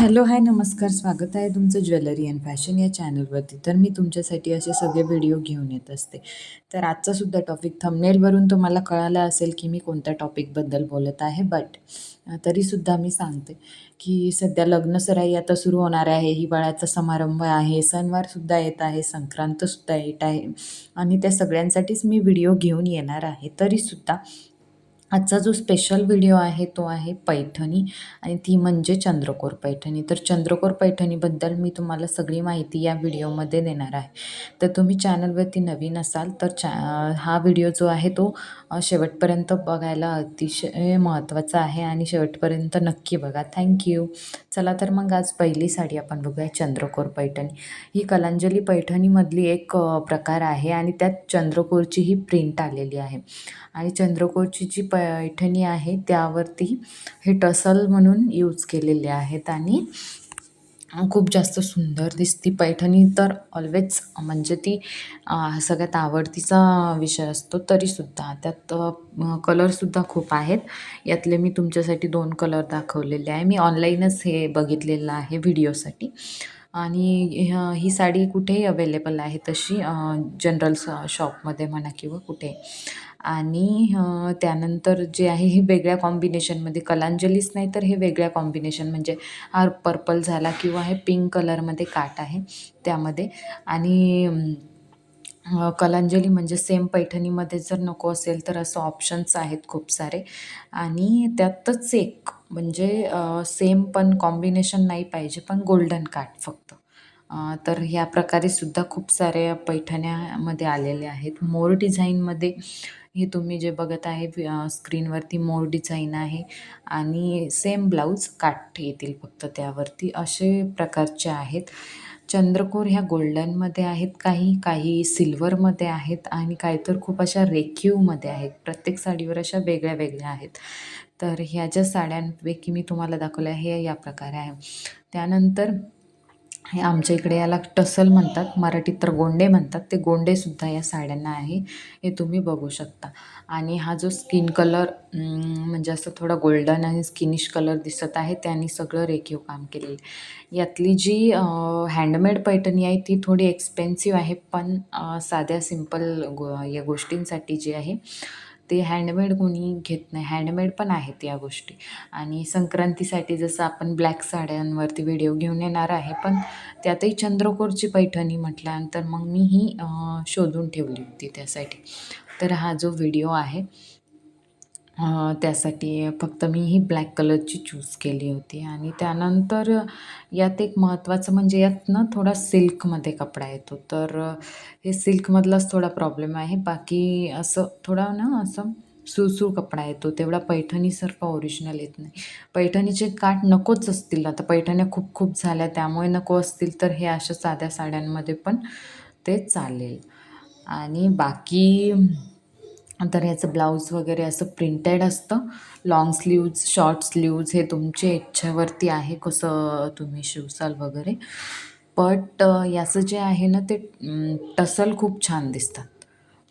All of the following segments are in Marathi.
हॅलो हाय नमस्कार. स्वागत आहे तुमचं ज्वेलरी अँड फॅशन या चॅनलवरती. तर मी तुमच्यासाठी असे सगळे व्हिडिओ घेऊन येत असते. तर आजचा सुद्धा टॉपिक थंबनेलवरून तुम्हाला कळालं असेल की मी कोणत्या टॉपिकबद्दल बोलत आहे. बट तरीसुद्धा मी सांगते की सध्या लग्नसराई आता सुरू होणार आहे. हिवाळ्याचा समारंभ आहे. सणवारसुद्धा येत आहे. संक्रांतसुद्धा येत आहे. आणि त्या सगळ्यांसाठीच मी व्हिडिओ घेऊन येणार आहे. तरीसुद्धा आजचा जो स्पेशल व्हिडिओ आहे तो आहे पैठणी आणि ती म्हणजे चंद्रकोर पैठणी. तर चंद्रकोर पैठणीबद्दल मी तुम्हाला सगळी माहिती या व्हिडिओमध्ये देणार आहे. तर तुम्ही चॅनलवरती नवीन असाल तर चॅ हा व्हिडिओ जो आहे तो शेवटपर्यंत बघायला अतिशय महत्त्वाचा आहे आणि शेवटपर्यंत नक्की बघा. थँक्यू चला तर मग आज पहिली साडी आपण बघूया चंद्रकोर पैठणी. ही कलांजली पैठणीमधली एक प्रकार आहे आणि त्यात चंद्रकोरची ही प्रिंट आलेली आहे. आणि चंद्रकोरची जी पैठणी आहे त्यावरती हे टसल म्हणून यूज केलेले आहेत आणि खूप जास्त सुंदर दिसती पैठणी. तर ऑलवेज म्हणजे ती सगळ्यात आवडतीचा विषय असतो तरीसुद्धा. त्यात कलरसुद्धा खूप आहेत. यातले मी तुमच्यासाठी दोन कलर दाखवलेले आहे. मी ऑनलाईनच हे बघितलेलं आहे व्हिडिओसाठी आणि ही साडी कुठेही अवेलेबल आहे तशी जनरल शॉपमध्ये म्हणा किंवा कुठे. आणि त्यानंतर जे आहे हे वेगळ्या कॉम्बिनेशनमध्ये कलांजलीच नाही तर हे वेगळ्या कॉम्बिनेशन म्हणजे हा पर्पल झाला किंवा हे पिंक कलरमध्ये काट आहे त्यामध्ये. आणि कलांजली म्हणजे सेम पैठणीमध्ये जर नको असेल तर असं ऑप्शन्स आहेत खूप सारे. आणि त्यातच एक म्हणजे सेम पण कॉम्बिनेशन नाही पाहिजे पण गोल्डन काठ फक्त. तर ह्या प्रकारे सुद्धा खूप साऱ्या पैठण्यामध्ये आलेले आहेत. मोर डिझाईनमध्ये हे तुम्ही जे बघत आहे स्क्रीनवरती मोर डिझाईन आहे आणि सेम ब्लाऊज काठ येतील फक्त त्यावरती. असे प्रकारचे आहेत. चंद्रकोर ह्या गोल्डनमध्ये आहेत. काही काही सिल्वरमध्ये आहेत आणि काही तर खूप अशा रेखीवमध्ये आहेत. प्रत्येक साडीवर अशा वेगळ्या वेगळ्या आहेत. तर ह्या ज्या साड्यांपैकी मी तुम्हाला दाखवल्या हे या प्रकारे आहे. त्यानंतर हे आमच्या इकडे याला टसल म्हणतात मराठीत तर गोंडे म्हणतात ते गोंडेसुद्धा या साड्यांना आहे हे तुम्ही बघू शकता. आणि हा जो स्किन कलर म्हणजे असं थोडा गोल्डन आणि स्किनिश कलर दिसत आहे त्यांनी सगळं रेखीव काम केलेलं यातली जी हँडमेड पैठणी आहे ती थोडी एक्सपेन्सिव्ह आहे पण साध्या सिंपल गो या गोष्टींसाठी जी आहे ते हँडमेड कोणी घेत नाही. हँडमेड पण आहेत या गोष्टी. आणि संक्रांतीसाठी जसं आपण ब्लॅक साड्यांवरती व्हिडिओ घेऊन येणार आहे पण त्यातही चंद्रकोरची पैठणी म्हटल्यानंतर मग मी ही शोधून ठेवली होती त्यासाठी. तर हा जो व्हिडिओ आहे त्यासाठी फक्त मी ही ब्लॅक कलरची चूज केली होती. आणि त्यानंतर यात एक महत्त्वाचं म्हणजे यात ना थोडा सिल्कमध्ये कपडा येतो. तर हे सिल्कमधलाच थोडा प्रॉब्लेम आहे. बाकी असं थोडा ना असं सुळसुळ कपडा येतो. तेवढा पैठणीसारखा ओरिजिनल येत नाही. पैठणीचे काठ नकोच असतील. आता पैठण्या खूप खूप झाल्या. त्यामुळे नको असतील तर हे अशा साध्या साड्यांमध्ये पण ते चालेल. आणि बाकी तर याचं ब्लाऊज वगैरे असं प्रिंटेड असतं. लाँग स्लीव्ज शॉर्ट स्लीव्ज हे तुमच्या इच्छेवरती आहे कसं तुम्ही शिवसाल वगैरे. बट याचं जे आहे ना ते टसल खूप छान दिसतात.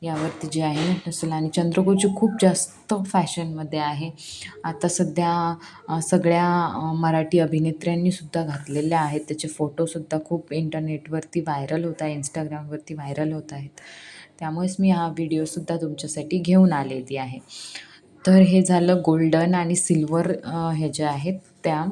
यावरती जे आहे ना टसल आणि चंद्रकोची खूप जास्त फॅशनमध्ये आहे. आता सध्या सगळ्या मराठी अभिनेत्र्यांनीसुद्धा घातलेल्या आहेत. त्याचे फोटोसुद्धा खूप इंटरनेटवरती व्हायरल होत आहे इंस्टाग्रामवरती व्हायरल होत आहेत. त्यामुळेच मी हा व्हिडिओसुद्धा तुमच्यासाठी घेऊन आलेली आहे. तर हे झालं गोल्डन आणि सिल्वर हे जे आहेत त्या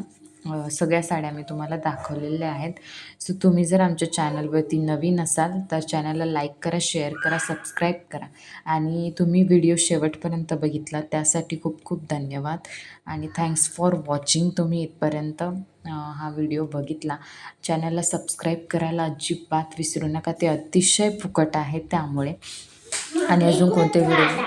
सगळ्या साड्या मी तुम्हाला दाखवलेल्या आहेत. सो तुम्ही जर आमच्या चॅनलवरती नवीन असाल तर चॅनलला लाईक करा शेअर करा सबस्क्राईब करा. आणि तुम्ही व्हिडिओ शेवटपर्यंत बघितला त्यासाठी खूप खूप धन्यवाद. आणि थँक्स फॉर वॉचिंग तुम्ही इथपर्यंत हा व्हिडिओ बघितला. चॅनलला सबस्क्राईब करायला अजिबात विसरू नका ते अतिशय फुकट आहे त्यामुळे. आणि अजून कोणते व्हिडिओ?